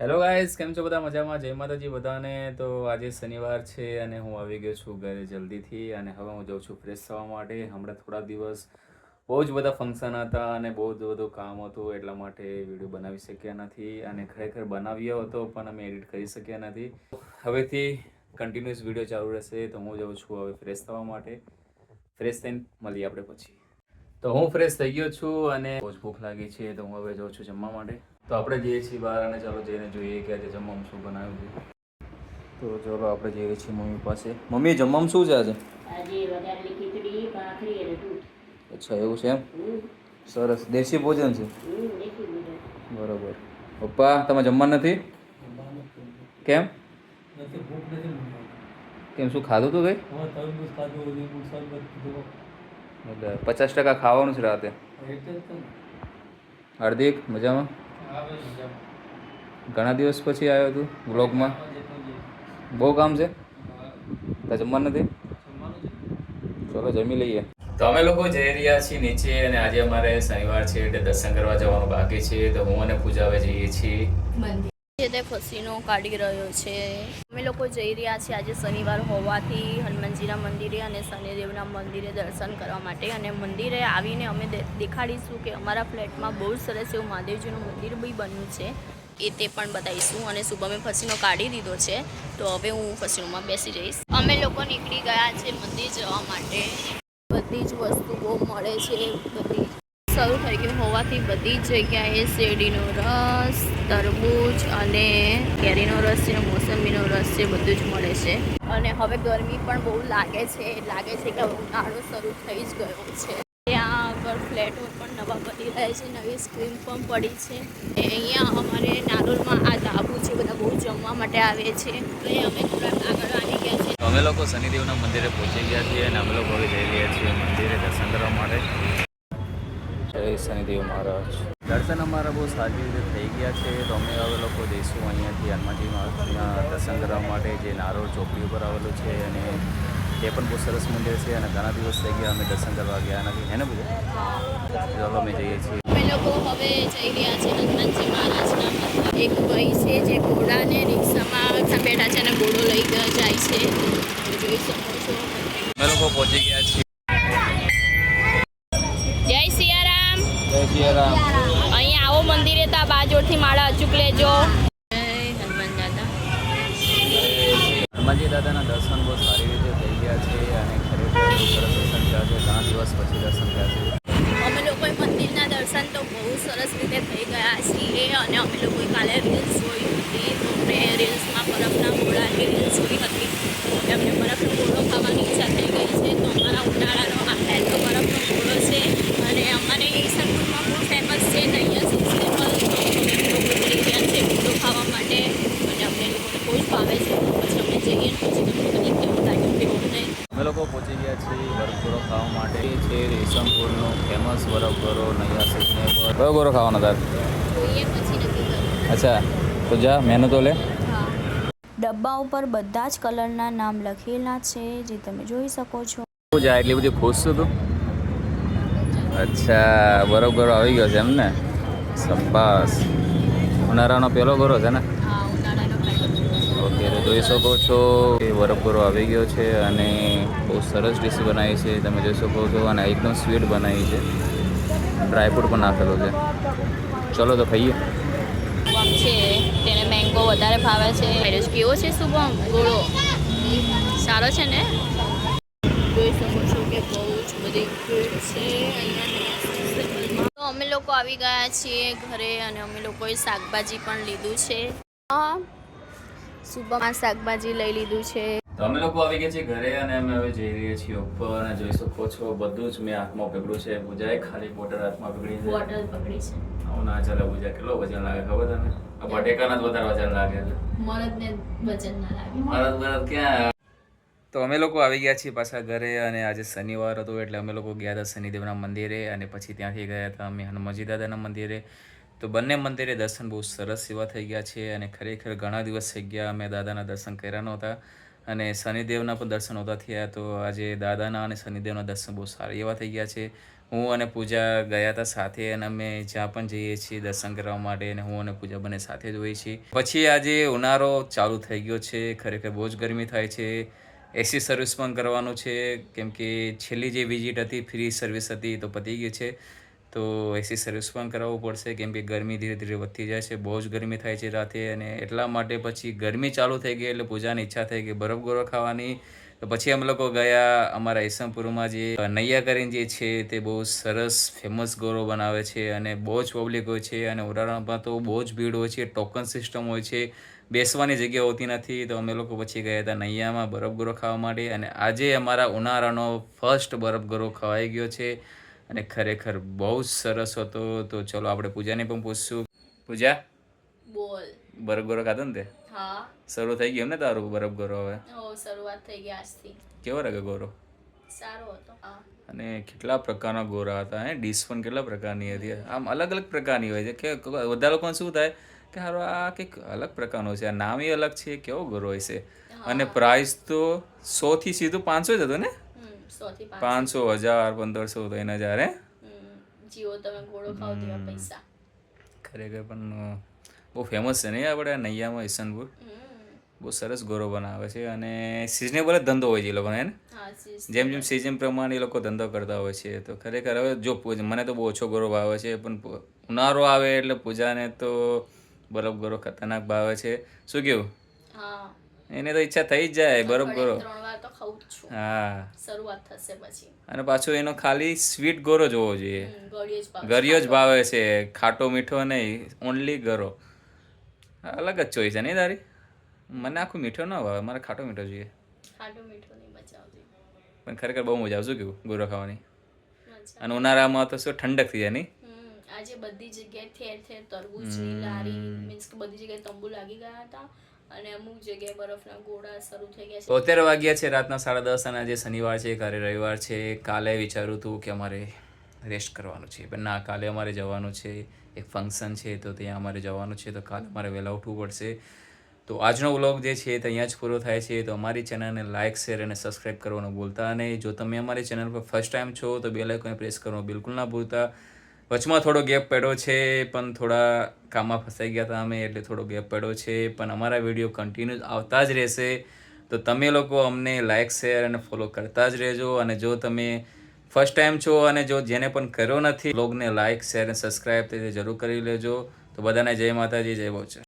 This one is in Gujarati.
હેલો ગાઈઝ કેમ છો બધા? મજામાં? જય માતાજી બધાને. તો આજે શનિવાર છે અને હું આવી ગયો છું ઘરે જલ્દીથી અને હવે હું જાઉં છું ફ્રેશ થવા માટે. હમણાં થોડા દિવસ બહુ જ બધા ફંક્શન હતા અને બહુ જ બધું કામ હતું એટલા માટે વીડિયો બનાવી શક્યા નથી અને ખરેખર બનાવ્યો હતો પણ અમે એડિટ કરી શક્યા નથી. હવેથી કન્ટિન્યુઅસ વીડિયો ચાલુ રહેશે તો હું જાઉં છું હવે ફ્રેશ થવા માટે. ફ્રેશ થઈને મળીએ આપણે પછી. તો હું ફ્રેશ થઈ ગયો છું અને બહુ જ ભૂખ લાગી છે તો હું હવે જાઉં છું જમવા માટે. તો આપણે જઈએ છીએ બહાર અને ચાલો જઈને જોઈએ કે આજે જમવામાં શું બનાવ્યું છે. તો ચાલો આપણે જઈએ છીએ મમ્મી પાસે. મમ્મી જમવામાં શું છે આજે? આજે વઘારેલી ખીચડી ભાખરી અને દૂધ. અચ્છા એવું છે એમ? સરસ. દેશી ભોજન છે? બરોબર. પપ્પા તમે જમવા નથી? કેમ? નથી ભૂખ નથી મને. કેમ શું ખાધું તું કઈ? પચાસ ટકા ખાવાનું છે રાતે. હાર્દિક મજામાં. ઘણા દિવસ પછી આવ્યો તું જે. બહુ કામ છે? ત્યાં તારે જમવા નથી જમવાનું ચલો, જમી લઈએ. તો અમે લોકો જઈ રહ્યા છીએ નીચે અને આજે અમારે શનિવાર છે એટલે દર્શન કરવા જવાનું બાકી છે. તો હું અને પૂજા હવે જઈએ છીએ. તે ફસીનો કાઢી રહ્યો છે. અમે લોકો જઈ રહ્યા છીએ આજે શનિવાર હોવાથી હનુમાનજીના મંદિરે અને શનિદેવના મંદિરે દર્શન કરવા માટે અને મંદિરે આવીને અમે દેખાડીશું કે અમારા ફ્લેટમાં બહુ સરસ એવું મહાદેવજીનું મંદિર બી બન્યું છે. એ તે પણ બતાવીશું અને શુભમે ફસીનો કાઢી દીધો છે. તો હવે હું ફસીનોમાં બેસી જઈશ. અમે લોકો નીકળી ગયા છે મંદિર જવા માટે. બધી જ વસ્તુ બહુ મળે છે, બધી શરૂ થઈ ગયું હોવાથી બધી જ જગ્યાએ શેરડીનો રસ, તરબૂચ અને કેરીનો રસ છે, મોસંબીનો રસ છે, બધું જ મળે છે. અને હવે ગરમી પણ બહુ લાગે છે લાગે છે કે ઉનાળો શરૂ થઈ જ ગયો છે. ત્યાં આગળ ફ્લેટો પણ નવા બની રહ્યા છે, નવી સ્ક્રીન પણ પડી છે. અહીંયા અમારે નારોલમાં આ ધાબુ છે, બધા બહુ જમવા માટે આવે છે. તો અમે થોડાક આગળ આવી ગયા છે. અમે લોકો શનિદેવના મંદિરે પહોંચી ગયા છીએ અને અમે લોકો જઈ રહ્યા છીએ મંદિરે દર્શન કરવા માટે. શનિદેવ મહારાજ. દર્શન અમારા બહુ સારી રીતે થઈ ગયા છે. તો અમે હવે લોકો જઈશું અહીંયાથી હનુમાનજી મહારાજના દર્શન કરવા માટે જે નારોળ ચોકડી ઉપર આવેલું છે અને તે પણ બહુ સરસ મંદિર છે અને ઘણા દિવસ થઈ ગયા અમે દર્શન કરવા ગયા નથી. હે ને બધું? ચાલો અમે જઈએ છીએ. અમે લોકો હવે જઈ રહ્યા છે હનુમાનજી મહારાજના એક ભાઈ છે જે ઘોડાને રિક્ષામાં બેઠા છે અને ઘોડો લઈ ગયા જાય છે. જોઈ શકો છો. અમે લોકો પહોંચી ગયા છીએ. જય સિયારામ. અહીંયા આવો મંદિરે તો આ બાજુથી માળા અચૂક લેજો. હનુમાનજી દાદાના દર્શન બહુ સારી રીતે થઈ ગયા છે અને ખરેખર દર્શન થયા છે. ઘણા દિવસ પછી દર્શન થયા છે. અમે લોકોએ મંદિરના દર્શન તો બહુ સરસ રીતે થઈ ગયા છીએ અને અમે લોકોએ કાલે રીલ્સ જોઈ હતી તો મેં રીલ્સમાં બરફના ગોળાની રીલ્સ જોઈ હતી કે અમને બરફનો ગોળો ખાવાની ઈચ્છા થઈ ગઈ છે તો અમારા ઉનાળાનો આ પહેલો બરફનો ગોળો છે અને અમારે ઈસનપુરમાં બહુ ફેમસ છે ને અહીંયા સિઝનેબલ તો અમે લોકો જઈ રહ્યા છે ગોળો ખાવા માટે અને અમને લોકોને બહુ જ ભાવે છે તો પછી અમે જઈએ ને પછી તમને બધી કેવું લાગ્યું કેવું નહીં અમે લોકો પહોંચી ગયા છીએ બરફગોરો ખાવા માટે એ છે રેશમપુરનો ફેમસ બરોબરો નૈયા સિઝનેબલ કયો ગોરો ખાવાનો તાર? અચ્છા તો જા મેનુ તો લે ડબ્બા ઉપર બધા જ કલરના નામ લખેલા છે જે તમે જોઈ શકો છો. જા એટલી બધી ખુશ છું તું? અચ્છા બરોબર આવી ગયો છે એમ ને? સંપાસ ઉનાળાનો પહેલો ગોરો છે ને? પહેલો જોઈ શકો છો કે બરફગોરો આવી ગયો છે અને બહુ સરસ ડીશ બનાવી છે તમે જોઈ શકો છો અને એકદમ સ્વીટ બનાવી છે. ડ્રાયફ્રૂટ પણ નાખેલો છે. ચલો તો ખાઈએ. છે. તેને મેંગો વધારે ભાવે છે. કેવો છે શુભમ? ગોળો સારો છે ને? જોઈ શકો છો કે બહુ જ બધી ભીડ છે. તો અમે લોકો આવી ગયા છીએ ઘરે અને અમે લોકોએ શાકભાજી પણ લીધું છે. હા શાકભાજી લઈ લીધું છે. તો અમે લોકો આવી ગયા છીએ ઘરે અને અમે હવે જઈ રહ્યા છીએ ઉપર અને જોઈ શકો છો બધું જ મેં હાથમાં પકડ્યું છે. પૂજાએ ખાલી બોટલ હાથમાં પકડી છે. બોટલ પકડી છે. આવું ના ચાલે પૂજા કેટલો વજન લાગે ખબર તને? આ બટેકાના જ વધારે વજન લાગે છે. મરદને વજન ના લાગે. મરદ મરદ ક્યાં? તો અમે લોકો આવી ગયા છીએ પાછા ઘરે અને આજે શનિવાર હતો એટલે અમે લોકો ગયા હતા શનિદેવના મંદિરે અને પછી ત્યાંથી ગયા હતા અમે હનુમાનજી દાદાના મંદિરે. તો બંને મંદિરે દર્શન બહુ સરસ એવા થઈ ગયા છે અને ખરેખર ઘણા દિવસ થઈ ગયા અમે દાદાના દર્શન કર્યા નહોતા અને શનિદેવના પણ દર્શન નહોતા થયા તો આજે દાદાના અને શનિદેવના દર્શન બહુ સારા એવા થઈ ગયા છે. હું અને પૂજા ગયા હતા સાથે અને અમે જ્યાં પણ જઈએ છીએ દર્શન કરવા માટે અને હું અને પૂજા બંને સાથે જ હોઈએ છીએ. પછી આજે ઉનાળો ચાલુ થઈ ગયો છે, ખરેખર બહુ જ ગરમી થાય છે. એસી સર્વિસ પણ કરવાનું છે, કેમ કે છેલ્લી જે વિઝિટ હતી ફ્રી સર્વિસ હતી તો પતી ગઈ છે. તો એસી સર્વિસ પણ કરાવવું પડશે, કેમ કે ગરમી ધીરે ધીરે વધતી જાય છે, બહુ જ ગરમી થાય છે રાતે અને એટલા માટે પછી ગરમી ચાલુ થઈ ગઈ એટલે પૂજાની ઈચ્છા થઈ ગઈ, બરફ ગોળો ખાવાની. તો પછી અમે લોકો ગયા અમારા ઈસમપુરમાં જે નૈયા કરીને જે છે તે બહુ સરસ ફેમસ ગોરો બનાવે છે અને બહુ જ પબ્લિક હોય છે અને ઉનાળામાં તો બહુ જ ભીડ હોય છે ટોકન સિસ્ટમ હોય છે, બેસવાની જગ્યા હોતી નથી. તો અમે લોકો પછી ગયા હતા નૈયામાં બરફ ગોરો ખાવા માટે અને આજે અમારા ઉનાળાનો ફર્સ્ટ બરફ ગોરો ખવાઈ ગયો છે. અને ખરેખર બહુ સરસ હતો. તો ચલો આપણે પૂજાને પણ પૂછશું. પૂજા? બોલ. બરફ ગોરો ખાધો ને તે? હા. શરૂ થઈ ગયો ને તારું બરફ ગોરો હવે? ઓ શરૂઆત થઈ ગઈ આજથી. કેવો લાગે ગોરો? સારો હતો અને કેટલા પ્રકારના ગોરા હતા હે? ડીશ પણ કેટલા પ્રકારની હતી. આમ અલગ અલગ પ્રકારની હોય છે. કે બધા લોકોને શું થાય કે હારો આ કંઈક અલગ પ્રકારનો છે. આ નામ અલગ છે. કેવો ગોરો હોય છે અને પ્રાઇસ તો સો થી સીધું પાંચસો જ હતો ને? પાંચસો. હજાર પંદરસો તો હજાર હે જીઓ તમે ગોળો ખાવ તેવા પૈસા. ખરેખર પણ બહુ ફેમસ છે ને આપણે નૈયામાં ઈસનપુર? બહુ સરસ ગોરો બનાવે છે અને સિઝનેબલ જ ધંધો હોય છે એ લોકોને એને ને? જેમ જેમ સિઝન પ્રમાણે એ લોકો ધંધો કરતા હોય છે તો ખરેખર હવે જો મને તો બહુ ઓછો ગોરો ભાવે છે પણ ઉનાળો આવે એટલે પૂજાને તો બરફ ગોરો ખતરનાક ભાવે છે. શું કેવું હા. એને તો ઈચ્છા થઈ જ જાય બરોબર. હા. શરૂઆત થશે પછી. અને પાછો એનો ખાલી સ્વીટ ગોરો જોવો જોઈએ. ગરિયો જ ભાવે છે. ખાટો મીઠો નહીં ઓનલી ગરો. અલગ જ ચોઈસ છે નહીં તારી? મને આખું મીઠો ન ભાવે મારે ખાટો મીઠો જોઈએ. ખાટો મીઠો નહીં પણ ખરેખર બહુ મજા આવશું કેવું ગોરો ખાવાની? અને ઉનાળામાં તો શું ઠંડક થઈ જાય નહીં? આજે બધી જગ્યાએ ઠેર ઠેર તરબૂચની લારી મીન્સ કે બધી જગ્યાએ તંબુ લાગી ગયા હતા. અને અમુક જગ્યાએ બરફના ગોળા શરૂ થઈ ગયા છે. તોતેર વાગ્યા છે રાતના સાડા દસ અને આજે શનિવાર છે, કાલે રવિવાર છે. કાલે વિચાર્યું હતું કે અમારે રેસ્ટ કરવાનું છે. પણ ના, કાલે અમારે જવાનું છે. એક ફંક્શન છે તો ત્યાં અમારે જવાનું છે તો કાલે અમારે વહેલા ઉઠવું પડશે. તો આજનો વ્લોગ જે છે તે અહીંયા જ પૂરો થાય છે. તો અમારી ચેનલને લાઇક શેર અને સબસ્ક્રાઈબ કરવાનું ભૂલતા અને જો તમે અમારી ચેનલ પર ફર્સ્ટ ટાઈમ છો તો બે લાઇકોને પ્રેસ કરવાનું બિલકુલ ના ભૂલતા. વચમાં થોડો ગેપ પડ્યો છે, પણ થોડા કામમાં ફસાઈ ગયા હતા અમે, એટલે થોડો ગેપ પડ્યો છે. પણ અમારા વીડિયો કન્ટિન્યુ આવતા જ રહેશે. તો તમે લોકો અમને લાઇક શેર અને ફોલો કરતા જ રહેજો. અને જો તમે ફર્સ્ટ ટાઈમ છો અને જો જેને પણ કર્યો નથી બ્લોગને લાઇક શેર અને સબસ્ક્રાઈબ તે જરૂર કરી લેજો. તો બધાને જય માતાજી, જય બહુચર